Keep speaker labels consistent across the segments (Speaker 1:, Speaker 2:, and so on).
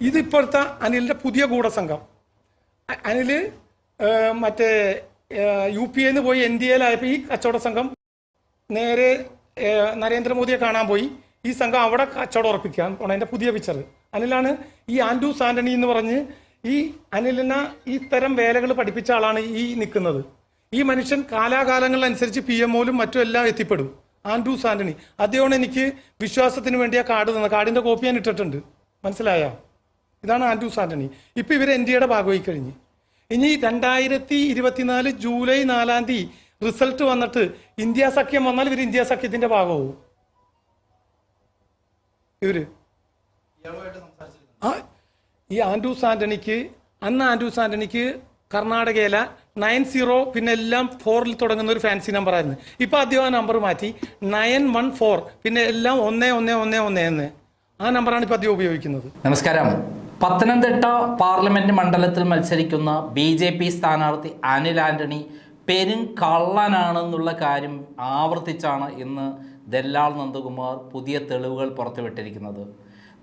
Speaker 1: ഇതിപ്പോഴത്തെ അനിലിന്റെ പുതിയ ഗൂഢസംഘം. അനിൽ മറ്റേ U P എന്ന് പോയി എൻ ഡി എയിലായപ്പോൾ ഈ കച്ചവട സംഘം നേരെ നരേന്ദ്രമോദിയെ കാണാൻ പോയി. ഈ സംഘം അവിടെ കച്ചവടം ഉറപ്പിക്കാൻ പോണ എന്റെ പുതിയ പിക്ചർ അനിലാണ് ഈ ആൻഡു സാന്റണി എന്ന് പറഞ്ഞ് ഈ അനിലിനെ ഈ തരം വേലകൾ പഠിപ്പിച്ച ആളാണ് ഈ നിൽക്കുന്നത് ഈ മനുഷ്യൻ കാലാകാലങ്ങളിലനുസരിച്ച് പി എം ഒയിലും മറ്റും എല്ലാം എത്തിപ്പെടും. ആൻഡു സാന്റണി. അദ്ദേഹമാണ് എനിക്ക് വിശ്വാസത്തിന് വേണ്ടി ആ കാർഡ് തന്നത്. കാർഡിന്റെ കോപ്പി ഞാൻ ഇട്ടിട്ടുണ്ട്. മനസ്സിലായോ? ഇതാണ് ആൻഡ്രൂസ് ആന്റണി ഇപ്പൊ ഇവർ എൻ ഭാഗമായി കഴിഞ്ഞ്. ഇനി രണ്ടായിരത്തി ഇരുപത്തിനാല് ജൂലൈ നാലാം തീയതി റിസൾട്ട് വന്നിട്ട് ഇന്ത്യ സഖ്യം വന്നാൽ ഇവർ ഇന്ത്യ സഖ്യത്തിന്റെ ഭാഗമാവും. ഇവർ. ആ ഈ ആൻഡ്രൂസ് ആന്റണിക്ക് അന്ന് ആൻഡ്രൂസ് ആന്റണിക്ക് കർണാടകയില നയൻ സീറോ പിന്നെ എല്ലാം ഫോറിൽ തുടങ്ങുന്ന ഒരു ഫാൻസി നമ്പർ ആയിരുന്നു. ഇപ്പൊ ആദ്യം ആ നമ്പർ മാറ്റി. നയൻ വൺ ഫോർ പിന്നെ എല്ലാം ഒന്നേ ഒന്നേ ഒന്നേ ഒന്നേ ആ നമ്പറാണ് ഇപ്പൊ അധികം ഉപയോഗിക്കുന്നത്.
Speaker 2: നമസ്കാരം. പത്തനംതിട്ട പാർലമെന്റ് മണ്ഡലത്തിൽ മത്സരിക്കുന്ന ബി ജെ പി സ്ഥാനാർത്ഥി അനിൽ ആന്റണി പെരും കള്ളനാണെന്നുള്ള കാര്യം ആവർത്തിച്ചാണ് ഇന്ന് ദല്ലാൾ നന്ദകുമാർ പുതിയ തെളിവുകൾ പുറത്തുവിട്ടിരിക്കുന്നത്.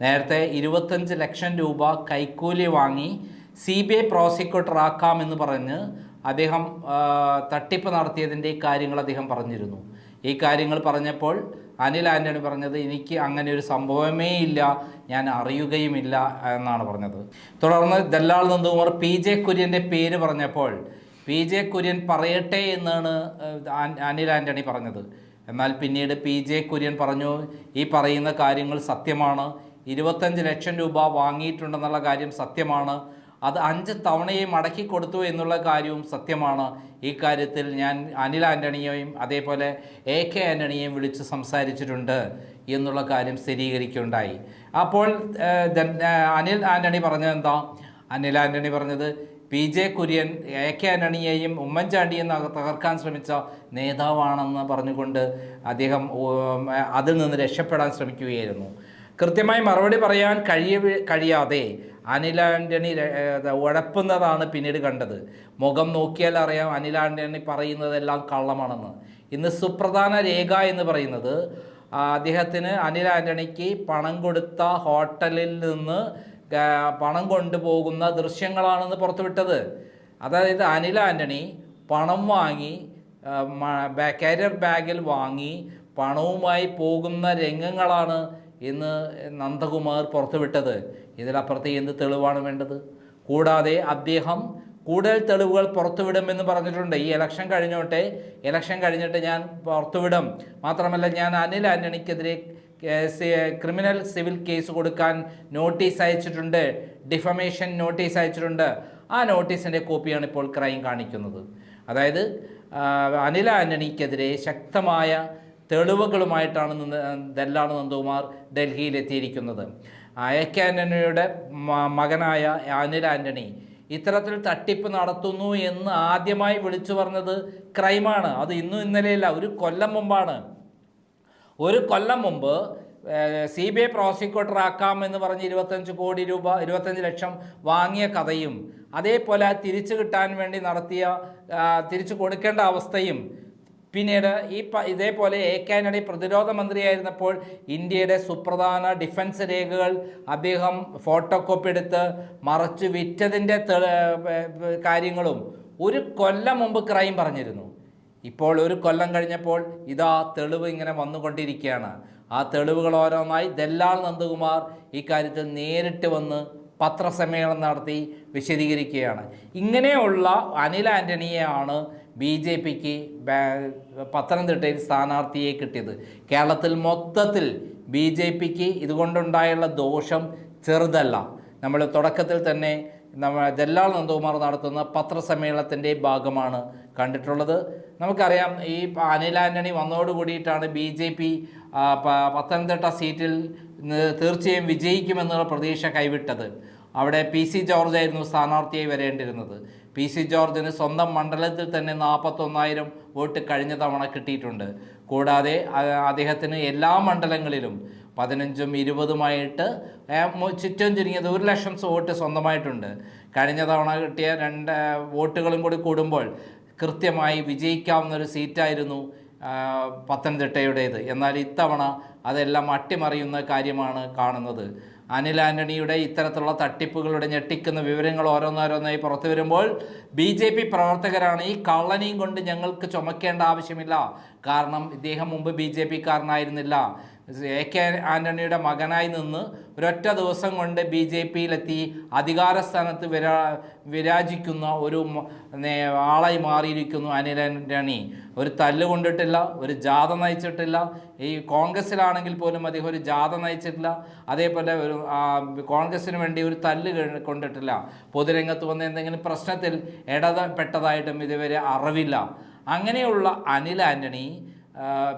Speaker 2: നേരത്തെ ഇരുപത്തഞ്ച് ലക്ഷം രൂപ കൈക്കൂലി വാങ്ങി സി ബി ഐ പ്രോസിക്യൂട്ടർ ആക്കാമെന്ന് പറഞ്ഞ് അദ്ദേഹം തട്ടിപ്പ് നടത്തിയതിന്റെ കാര്യങ്ങൾ അദ്ദേഹം പറഞ്ഞിരുന്നു. ഈ കാര്യങ്ങൾ പറഞ്ഞപ്പോൾ അനിൽ ആന്റണി പറഞ്ഞത് എനിക്ക് അങ്ങനെ ഒരു സംഭവമേ ഇല്ല ഞാൻ അറിയുകയുമില്ല എന്നാണ് പറഞ്ഞത്. തുടർന്ന് ദല്ലാൾ നന്ദകുമാർ പി ജെ കുര്യന്റെ പേര് പറഞ്ഞപ്പോൾ പി ജെ കുര്യൻ പറയട്ടെ എന്നാണ് അനിൽ ആന്റണി പറഞ്ഞത്. എന്നാൽ പിന്നീട് പി ജെ കുര്യൻ പറഞ്ഞു ഈ പറയുന്ന കാര്യങ്ങൾ സത്യമാണ് ഇരുപത്തഞ്ച് ലക്ഷം രൂപ വാങ്ങിയിട്ടുണ്ടെന്നുള്ള കാര്യം സത്യമാണ് അത് അഞ്ച് തവണയും മടക്കി കൊടുത്തു എന്നുള്ള കാര്യവും സത്യമാണ്. ഈ കാര്യത്തിൽ ഞാൻ അനിൽ ആന്റണിയെയും അതേപോലെ എ കെ ആന്റണിയെയും വിളിച്ച് സംസാരിച്ചിട്ടുണ്ട് എന്നുള്ള കാര്യം സ്ഥിരീകരിക്കുകയുണ്ടായി. അപ്പോൾ അനിൽ ആന്റണി പറഞ്ഞത് എന്താ? അനിൽ ആന്റണി പറഞ്ഞത് P J Kurian A K ആന്റണിയെയും ഉമ്മൻചാണ്ടിയും തകർക്കാൻ ശ്രമിച്ച നേതാവാണെന്ന് പറഞ്ഞുകൊണ്ട് അദ്ദേഹം അതിൽ നിന്ന് രക്ഷപ്പെടാൻ ശ്രമിക്കുകയായിരുന്നു. കൃത്യമായി മറുപടി പറയാൻ കഴിയ കഴിയാതെ അനിൽ ഉഴപ്പുന്നതാണ് പിന്നീട് കണ്ടത്. മുഖം നോക്കിയാൽ അറിയാം അനിൽ പറയുന്നതെല്ലാം കള്ളമാണെന്ന്. ഇന്ന് സുപ്രധാന രേഖ എന്ന് പറയുന്നത് അദ്ദേഹത്തിന് അനിൽ ആന്റണിക്ക് പണം കൊടുത്ത ഹോട്ടലിൽ നിന്ന് പണം കൊണ്ടുപോകുന്ന ദൃശ്യങ്ങളാണെന്ന് പുറത്തുവിട്ടത്. അതായത് അനിൽ ആന്റണി പണം വാങ്ങി കാരിയർ ബാഗിൽ വാങ്ങി പണവുമായി പോകുന്ന രംഗങ്ങളാണ് ഇന്ന് നന്ദകുമാർ പുറത്തുവിട്ടത്. ഇതിലപ്പുറത്ത് എന്ത് തെളിവാണ് വേണ്ടത്? കൂടാതെ അദ്ദേഹം കൂടുതൽ തെളിവുകൾ പുറത്തുവിടുമെന്ന് പറഞ്ഞിട്ടുണ്ട്. ഈ ഇലക്ഷൻ കഴിഞ്ഞോട്ടെ ഇലക്ഷൻ കഴിഞ്ഞിട്ട് ഞാൻ പുറത്തുവിടും. മാത്രമല്ല ഞാൻ അനിൽ ആന്റണിക്കെതിരെ ക്രിമിനൽ സിവിൽ കേസ് കൊടുക്കാൻ നോട്ടീസ് അയച്ചിട്ടുണ്ട്. ഡിഫമേഷൻ നോട്ടീസ് അയച്ചിട്ടുണ്ട്. ആ നോട്ടീസിന്റെ കോപ്പിയാണ് ഇപ്പോൾ ക്രൈം കാണിക്കുന്നത്. അതായത് അനിൽ ആന്റണിക്കെതിരെ ശക്തമായ തെളിവുകളുമായിട്ടാണ് ദല്ലാണ് നന്ദകുമാർ ഡൽഹിയിലെത്തിയിരിക്കുന്നത്. എ ആന്റണിയുടെ മകനായ അനിൽ ആന്റണി ഇത്തരത്തിൽ തട്ടിപ്പ് നടത്തുന്നു എന്ന് ആദ്യമായി വിളിച്ചു പറഞ്ഞത് ക്രൈമാണ്. അത് ഇന്നും ഇന്നലെയല്ല ഒരു കൊല്ലം മുമ്പാണ്. ഒരു കൊല്ലം മുമ്പ് സി ബി ഐ പ്രോസിക്യൂട്ടർ ആക്കാം എന്ന് പറഞ്ഞ് ഇരുപത്തഞ്ച് കോടി രൂപ ഇരുപത്തഞ്ച് ലക്ഷം വാങ്ങിയ കഥയും അതേപോലെ തിരിച്ചു കിട്ടാൻ വേണ്ടി നടത്തിയ തിരിച്ചു കൊടുക്കേണ്ട അവസ്ഥയും പിന്നീട് ഈ ഇതേപോലെ എ കെ ആന്റണി പ്രതിരോധ മന്ത്രിയായിരുന്നപ്പോൾ ഇന്ത്യയുടെ സുപ്രധാന ഡിഫൻസ് രേഖകൾ അദ്ദേഹം ഫോട്ടോ കോപ്പി എടുത്ത് മറച്ചു വിറ്റതിന്റെ കാര്യങ്ങളും ഒരു കൊല്ലം മുമ്പ് ക്രൈം പറഞ്ഞിരുന്നു. ഇപ്പോൾ ഒരു കൊല്ലം കഴിഞ്ഞപ്പോൾ ഇതാ തെളിവ് ഇങ്ങനെ വന്നുകൊണ്ടിരിക്കുകയാണ്. ആ തെളിവുകൾ ഓരോന്നായി ദല്ലാൽ നന്ദകുമാർ ഇക്കാര്യത്തിൽ കാര്യത്തിൽ നേരിട്ട് വന്ന് പത്രസമ്മേളനം നടത്തി വിശദീകരിക്കുകയാണ്. ഇങ്ങനെയുള്ള അനിൽ ആന്റണിയെയാണ് ബി ജെ പിക്ക് പത്തനംതിട്ടയിൽ സ്ഥാനാർത്ഥിയെ കിട്ടിയത്. കേരളത്തിൽ മൊത്തത്തിൽ ബി ജെ പിക്ക് ഇതുകൊണ്ടുണ്ടായുള്ള ദോഷം ചെറുതല്ല. നമ്മൾ തുടക്കത്തിൽ തന്നെ നമ്മൾ ജല്ലാൽ നന്ദകുമാർ നടത്തുന്ന പത്രസമ്മേളനത്തിന്റെ ഭാഗമാണ് കണ്ടിട്ടുള്ളത്. നമുക്കറിയാം ഈ അനിൽ ആന്റണി വന്നതോടുകൂടിയിട്ടാണ് ബി ജെ പി പത്തനംതിട്ട സീറ്റിൽ തീർച്ചയായും വിജയിക്കുമെന്നുള്ള പ്രതീക്ഷ കൈവിട്ടത്. അവിടെ പി സി ജോർജ് ആയിരുന്നു സ്ഥാനാർത്ഥിയായി വരേണ്ടിരുന്നത് പി സി ജോർജിന് സ്വന്തം മണ്ഡലത്തിൽ തന്നെ നാൽപ്പത്തൊന്നായിരം വോട്ട് കഴിഞ്ഞ തവണ കിട്ടിയിട്ടുണ്ട്. കൂടാതെ അദ്ദേഹത്തിന് എല്ലാ മണ്ഡലങ്ങളിലും പതിനഞ്ചും ഇരുപതുമായിട്ട് ചുറ്റും ചുരുങ്ങിയത് ഒരു ലക്ഷം വോട്ട് സ്വന്തമായിട്ടുണ്ട്. കഴിഞ്ഞ തവണ കിട്ടിയ രണ്ട് വോട്ടുകളും കൂടി കൂടുമ്പോൾ കൃത്യമായി വിജയിക്കാവുന്ന ഒരു സീറ്റായിരുന്നു പത്തനംതിട്ടയുടേത്. എന്നാൽ ഇത്തവണ അതെല്ലാം അട്ടിമറിയുന്ന കാര്യമാണ് കാണുന്നത്. അനിൽ ആന്റണിയുടെ ഇത്തരത്തിലുള്ള തട്ടിപ്പുകളുടെ ഞെട്ടിക്കുന്ന വിവരങ്ങൾ ഓരോന്നോരോന്നായി പുറത്തു വരുമ്പോൾ ബി ജെ പി പ്രവർത്തകരാണ് ഈ കള്ളനെയും കൊണ്ട് ഞങ്ങൾക്ക് ചുമക്കേണ്ട ആവശ്യമില്ല. കാരണം ഇദ്ദേഹം മുമ്പ് ബി ജെ പിക്കാരനായിരുന്നില്ല. എ കെ ആന്റണിയുടെ മകനായി നിന്ന് ഒരൊറ്റ ദിവസം കൊണ്ട് ബി ജെ പിയിലെത്തി അധികാര സ്ഥാനത്ത് വിരാ വിരാജിക്കുന്ന ഒരു ആളായി മാറിയിരിക്കുന്നു അനിൽ ആന്റണി ഒരു തല്ല് കൊണ്ടിട്ടില്ല ഒരു ജാഥ നയിച്ചിട്ടില്ല. ഈ കോൺഗ്രസ്സിലാണെങ്കിൽ പോലും അദ്ദേഹം ഒരു ജാഥ നയിച്ചിട്ടില്ല. അതേപോലെ ഒരു കോൺഗ്രസ്സിന് വേണ്ടി ഒരു തല്ല് കൊണ്ടിട്ടില്ല. പൊതുരംഗത്ത് വന്ന എന്തെങ്കിലും പ്രശ്നത്തിൽ ഇടപെട്ടതായിട്ടും ഇതുവരെ അറിവില്ല. അങ്ങനെയുള്ള അനിൽ ആന്റണി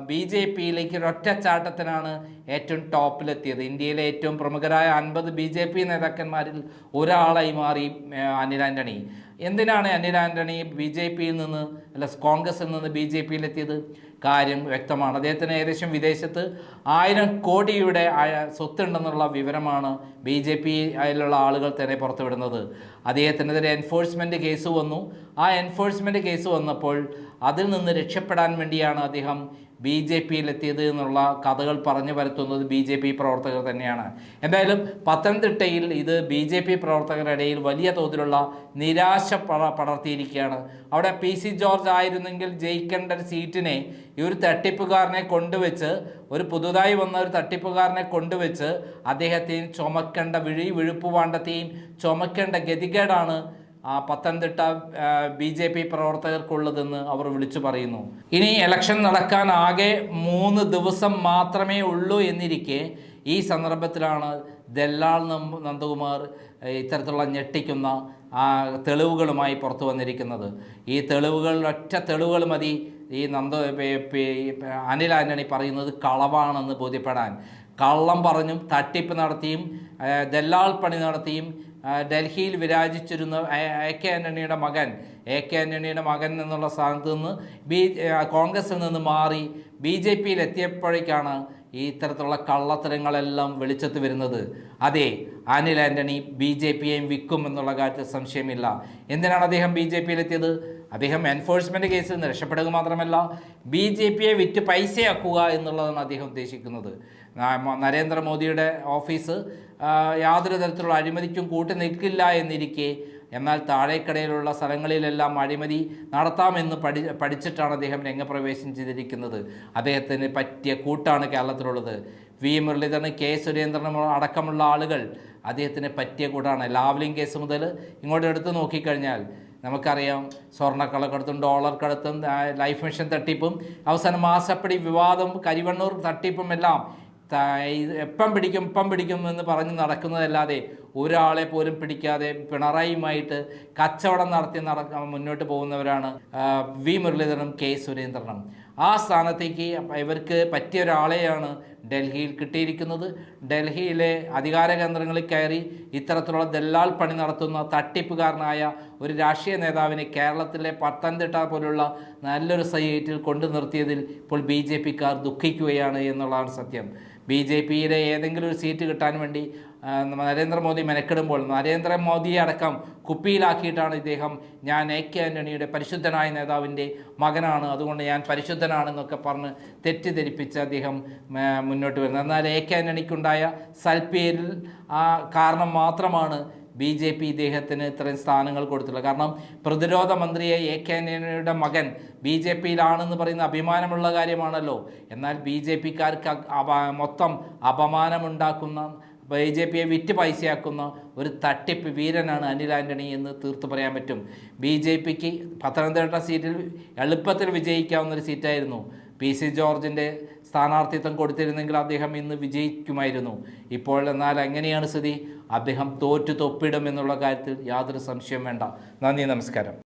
Speaker 2: ബി ജെ പിയിലേക്ക് ഒരൊറ്റച്ചാട്ടത്തിനാണ് ഏറ്റവും ടോപ്പിലെത്തിയത്. ഇന്ത്യയിലെ ഏറ്റവും പ്രമുഖരായ അൻപത് ബി ജെ പി നേതാക്കന്മാരിൽ ഒരാളായി മാറി അനിൽ ആന്റണി. എന്തിനാണ് അനിൽ ആന്റണി ബി ജെ പിയിൽ നിന്ന് അല്ല കോൺഗ്രസിൽ നിന്ന് ബി ജെ പിയിലെത്തിയത്? കാര്യം വ്യക്തമാണ്. അദ്ദേഹത്തിന് ഏകദേശം വിദേശത്ത് ആയിരം കോടിയുടെ സ്വത്തുണ്ടെന്നുള്ള വിവരമാണ് ബി ജെ പി അതിലുള്ള ആളുകൾ തന്നെ പുറത്തുവിടുന്നത്. അദ്ദേഹത്തിനെതിരെ എൻഫോഴ്സ്മെന്റ് കേസ് വന്നു. ആ എൻഫോഴ്സ്മെന്റ് കേസ് വന്നപ്പോൾ അതിൽ നിന്ന് രക്ഷപ്പെടാൻ വേണ്ടിയാണ് അദ്ദേഹം ബി ജെ പിയിലെത്തിയത് എന്നുള്ള കഥകൾ പറഞ്ഞു പരത്തുന്നത് ബി ജെ പി പ്രവർത്തകർ തന്നെയാണ്. എന്തായാലും പത്തനംതിട്ടയിൽ ഇത് ബി ജെ പി പ്രവർത്തകരുടെ ഇടയിൽ വലിയ തോതിലുള്ള നിരാശ പട പടർത്തിയിരിക്കുകയാണ്. അവിടെ പി സി ജോർജ് ആയിരുന്നെങ്കിൽ ജയിക്കേണ്ട ഒരു സീറ്റിനെ ഈ ഒരു തട്ടിപ്പുകാരനെ കൊണ്ടുവച്ച് ഒരു പുതുതായി വന്ന ഒരു തട്ടിപ്പുകാരനെ കൊണ്ടുവച്ച് അദ്ദേഹത്തെയും ചുമക്കേണ്ട വിഴി വിഴുപ്പ് പാണ്ഡത്തെയും ചുമക്കേണ്ട ഗതികേടാണ് പത്തനംതിട്ട ബി ജെ പി പ്രവർത്തകർക്കുള്ളതെന്ന് അവർ വിളിച്ചു പറയുന്നു. ഇനി ഇലക്ഷൻ നടക്കാൻ ആകെ മൂന്ന് ദിവസം മാത്രമേ ഉള്ളൂ എന്നിരിക്കെ ഈ സന്ദർഭത്തിലാണ് ദല്ലാൾ നന്ദകുമാർ ഇത്തരത്തിലുള്ള ഞെട്ടിക്കുന്ന തെളിവുകളുമായി പുറത്തു വന്നിരിക്കുന്നത്. ഈ തെളിവുകൾ ഒറ്റ തെളിവുകൾ മതി. ഈ നന്ദ അനിൽ ആന്റണി പറയുന്നത് കളവാണെന്ന് ബോധ്യപ്പെടാൻ. കള്ളം പറഞ്ഞും തട്ടിപ്പ് നടത്തിയും ദല്ലാൾ പണി നടത്തിയും ഡൽഹിയിൽ വിരാജിച്ചിരുന്ന എ- കെ ആന്റണിയുടെ മകൻ എ കെ ആന്റണിയുടെ മകൻ എന്നുള്ള സ്ഥാനത്ത് നിന്ന് ബി കോൺഗ്രസിൽ നിന്ന് മാറി ബി ജെ പിയിൽ എത്തിയപ്പോഴേക്കാണ് ഈ ഇത്തരത്തിലുള്ള കള്ളത്തരങ്ങളെല്ലാം വെളിച്ചത്ത് വരുന്നത്. അതെ അനിൽ ആന്റണി ബി ജെ പിയെയും വിൽക്കും എന്നുള്ള കാര്യത്തിൽ സംശയമില്ല. എന്തിനാണ് അദ്ദേഹം ബി ജെ പിയിലെത്തിയത് അദ്ദേഹം എൻഫോഴ്സ്മെന്റ് കേസിൽ നിന്ന് രക്ഷപ്പെടുക മാത്രമല്ല ബി ജെ പിയെ വിറ്റ് പൈസയാക്കുക എന്നുള്ളതാണ് അദ്ദേഹം ഉദ്ദേശിക്കുന്നത്. നരേന്ദ്രമോദിയുടെ ഓഫീസ് യാതൊരു തരത്തിലുള്ള അഴിമതിക്കും കൂട്ടി നിൽക്കില്ല എന്നിരിക്കെ എന്നാൽ താഴേക്കടയിലുള്ള സ്ഥലങ്ങളിലെല്ലാം അഴിമതി നടത്താമെന്ന് പഠി പഠിച്ചിട്ടാണ് അദ്ദേഹം രംഗപ്രവേശം ചെയ്തിരിക്കുന്നത്. അദ്ദേഹത്തിന് പറ്റിയ കൂട്ടാണ് കേരളത്തിലുള്ളത്. വി. മുരളീധരൻ കെ. സുരേന്ദ്രനും അടക്കമുള്ള ആളുകൾ അദ്ദേഹത്തിന് പറ്റിയ കൂട്ടാണ്. ലാവ്ലിംഗ് കേസ് മുതൽ ഇങ്ങോട്ട് എടുത്തു നോക്കിക്കഴിഞ്ഞാൽ നമുക്കറിയാം സ്വർണക്കളക്കടത്തും ഡോളർ കടത്തും ലൈഫ് മിഷൻ തട്ടിപ്പും അവസാനം മാസപ്പടി വിവാദം കരിവണ്ണൂർ തട്ടിപ്പും എല്ലാം എപ്പം പിടിക്കും ഇപ്പം പിടിക്കും എന്ന് പറഞ്ഞ് നടക്കുന്നതല്ലാതെ ഒരാളെ പോലും പിടിക്കാതെ പിണറായിയുമായിട്ട് കച്ചവടം നടത്തി നടക്കാൻ മുന്നോട്ട് പോകുന്നവരാണ് വി മുരളീധരനും കെ സുരേന്ദ്രനും. ആ സ്ഥാനത്തേക്ക് ഇവർക്ക് പറ്റിയ ഒരാളെയാണ് ഡൽഹിയിൽ കിട്ടിയിരിക്കുന്നത്. ഡൽഹിയിലെ അധികാര കേന്ദ്രങ്ങളിൽ കയറി ഇത്തരത്തിലുള്ള ദല്ലാൾ പണി നടത്തുന്ന തട്ടിപ്പുകാരനായ ഒരു രാഷ്ട്രീയ നേതാവിനെ കേരളത്തിലെ പത്തനംതിട്ട പോലുള്ള നല്ലൊരു സൈറ്റിൽ കൊണ്ടു നിർത്തിയതിൽ ഇപ്പോൾ ബി ജെ പിക്കാർ ദുഃഖിക്കുകയാണ് എന്നുള്ളതാണ് സത്യം. ബി ജെ പിയിലെ ഏതെങ്കിലും ഒരു സീറ്റ് കിട്ടാൻ വേണ്ടി നരേന്ദ്രമോദി മെനക്കെടുമ്പോൾ നരേന്ദ്രമോദിയെ അടക്കം കുപ്പിയിലാക്കിയിട്ടാണ് ഇദ്ദേഹം ഞാൻ എ കെ ആന്റണിയുടെ പരിശുദ്ധനായ നേതാവിന്റെ മകനാണ്. അതുകൊണ്ട് ഞാൻ പരിശുദ്ധനാണെന്നൊക്കെ പറഞ്ഞ് തെറ്റിദ്ധരിപ്പിച്ച് അദ്ദേഹം മുന്നോട്ട് വരുന്നത്. എന്നാൽ എ കെ ആന്റണിക്കുണ്ടായ സൽപ്പേരിൽ ആ കാരണം മാത്രമാണ് ബി ജെ പി ഇദ്ദേഹത്തിന് ഇത്രയും സ്ഥാനങ്ങൾ കൊടുത്തിട്ടുള്ളത്. കാരണം പ്രതിരോധ മന്ത്രിയെ എ കെ ആന്റണിയുടെ മകൻ ബി ജെ പിയിലാണെന്ന് പറയുന്ന അഭിമാനമുള്ള കാര്യമാണല്ലോ. എന്നാൽ ബി ജെ പിക്കാർക്ക് മൊത്തം അപമാനമുണ്ടാക്കുന്ന ബി ജെ പിയെ വിറ്റ് പൈസയാക്കുന്ന ഒരു തട്ടിപ്പ് വീരനാണ് അനിൽ ആന്റണി എന്ന് തീർത്ത് പറയാൻ പറ്റും. ബി ജെ പിക്ക് പത്തനംതിട്ട സീറ്റിൽ എളുപ്പത്തിൽ വിജയിക്കാവുന്ന ഒരു സീറ്റായിരുന്നു. പി സി ജോർജിന്റെ സ്ഥാനാർത്ഥിത്വം കൊടുത്തിരുന്നെങ്കിൽ അദ്ദേഹം ഇന്ന് വിജയിക്കുമായിരുന്നു. ഇപ്പോൾ എന്നാൽ എങ്ങനെയാണ് സ്ഥിതി? അദ്ദേഹം തോറ്റു തൊപ്പിടും എന്നുള്ള കാര്യത്തിൽ യാതൊരു സംശയം വേണ്ട. നന്ദി നമസ്കാരം.